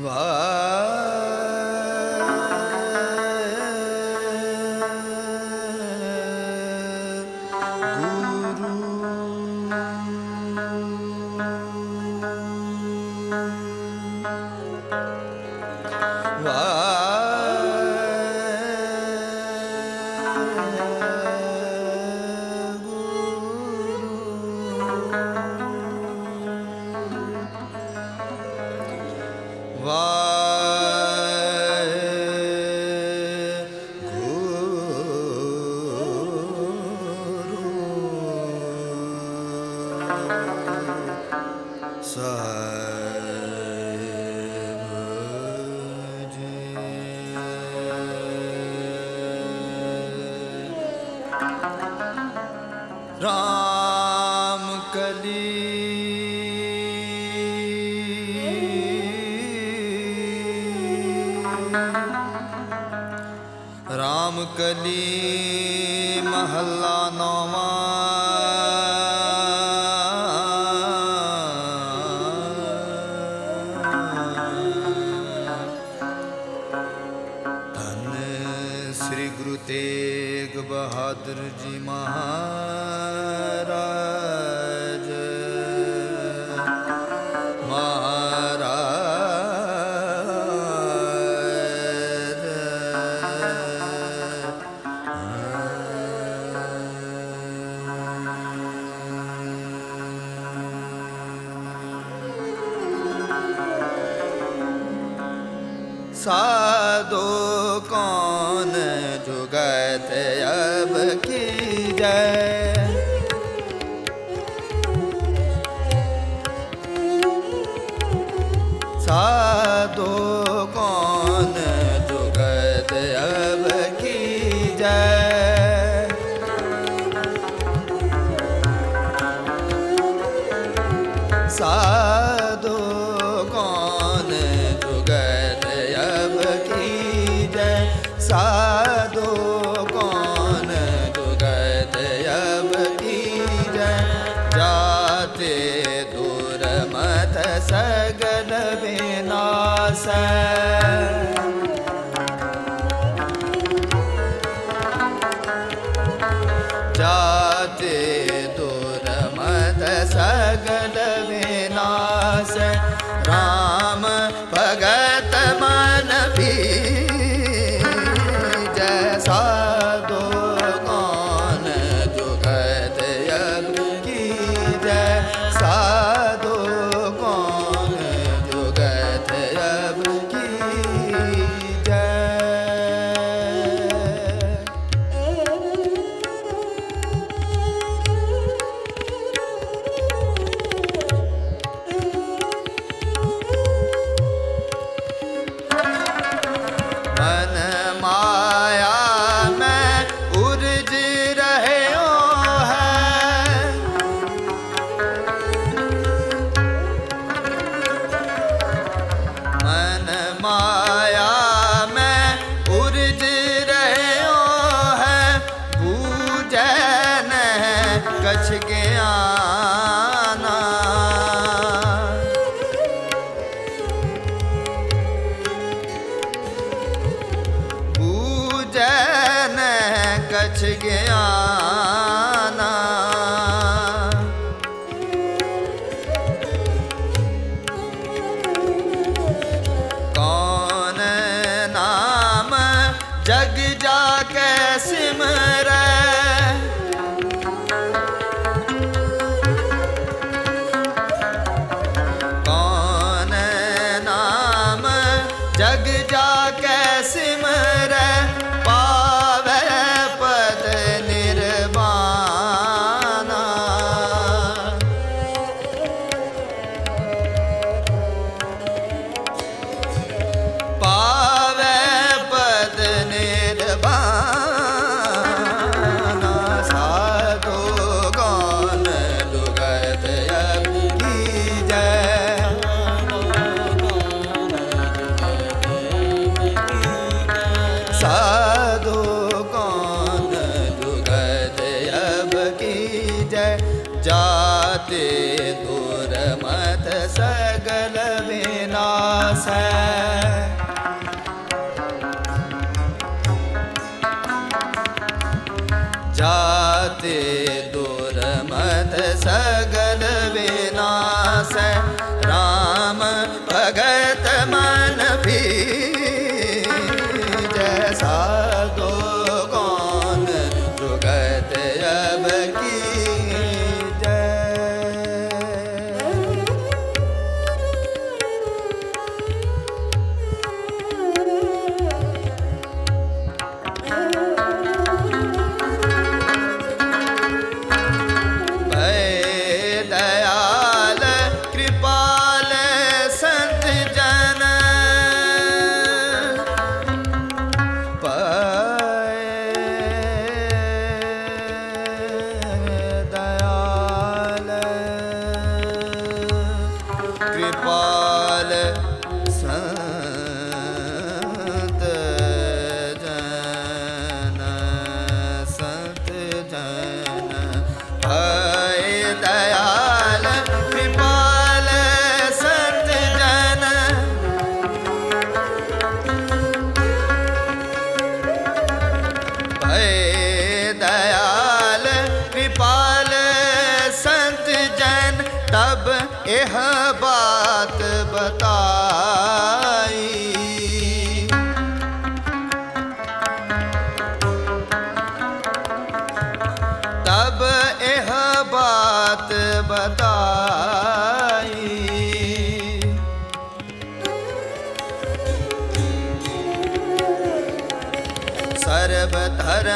Wow. Sahib ji Ram ਕਲੀ ਰਾਮ ਕਲੀ ਮਹੱਲਾ ਨੌਵਾਂ जयत अब की जय साधु कौन जुगत अब की जय साधु कौन যাতে çıkıyor ਵਿਨਾਸੈ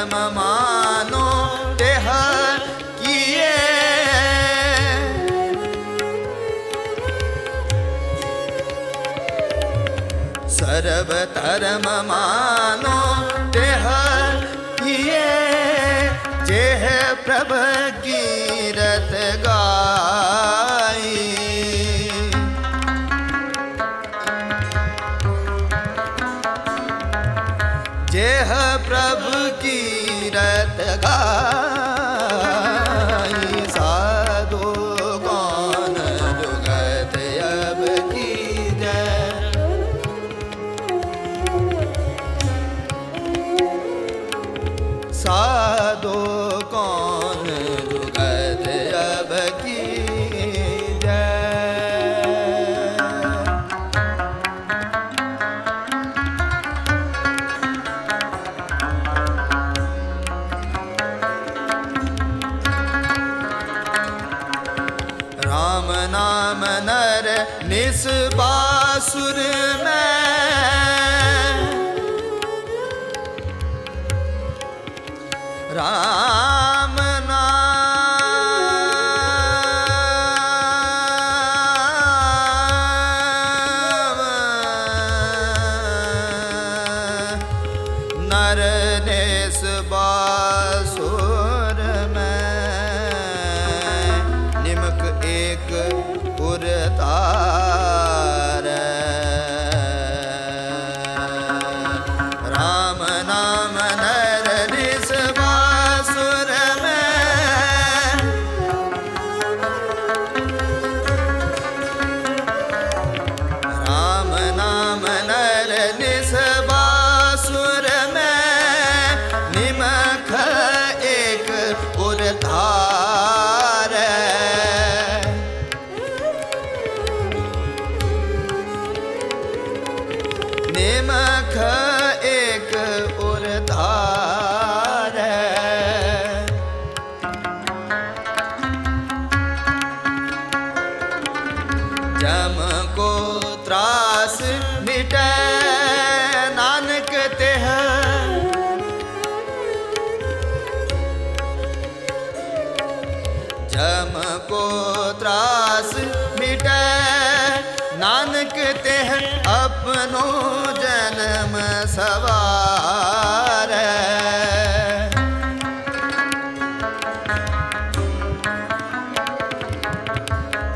ਮਮਾਨੋ ਦੇਹ ਕੀਏ ਸਰਬ ਧਰਮ ਮਾਨੋ ਦੇਹ ਕੀਏ ਜੇਹ ਪ੍ਰਭ ਕੀ ਕੀ ਰਤ ਗਾ। करते हैं जम को त्रास मिटे नानक ते हैं अपनों जन्म सवार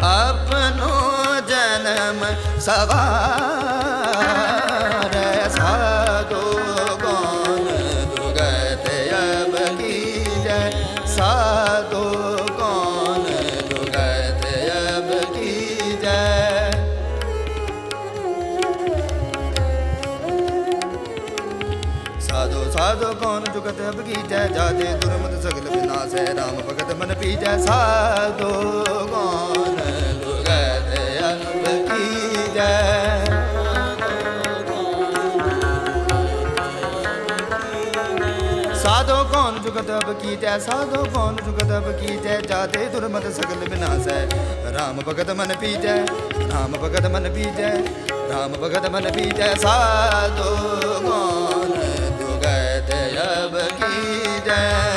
अपनों जन्म सवार ਜੁਗਤ ਅਬ ਕੀਜੈ ਜਾਦੇ ਦੁਰਮਤ ਸਗਲ ਵਿਨਾਸ਼ੈ ਰਾਮ ਭਗਤ ਮਨ ਪੀਜੈ, ਸਾਧੋ ਗਾਨ ਦੁਗਤ ਅਬ ਸਾਧੋ ਕੌਣ ਜੁਗਤ ਅਬ ਕੀਜੈ ਸਾਧੋ ਕੌਣ ਜੁਗਤ ਅਬ ਕੀਜੈ ਜਾਦੇ ਦੁਰਮਤ ਸਗਲ ਵਿਨਾਸ਼ੈ ਰਾਮ ਭਗਤ ਮਨ ਪੀਜੈ, ਰਾਮ ਭਗਤ ਮਨ ਪੀਜੈ, ਰਾਮ ਭਗਤ ਮਨ ਪੀਜੈ, ਸਾਧੋ ਕੌਣ जय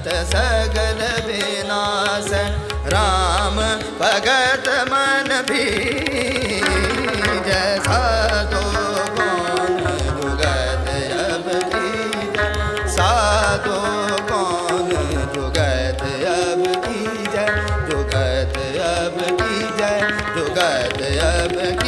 भगत सगल विनाश राम भगत मन वि जोग भुगत यीज जुगत अब की जय भगती जय भुगत य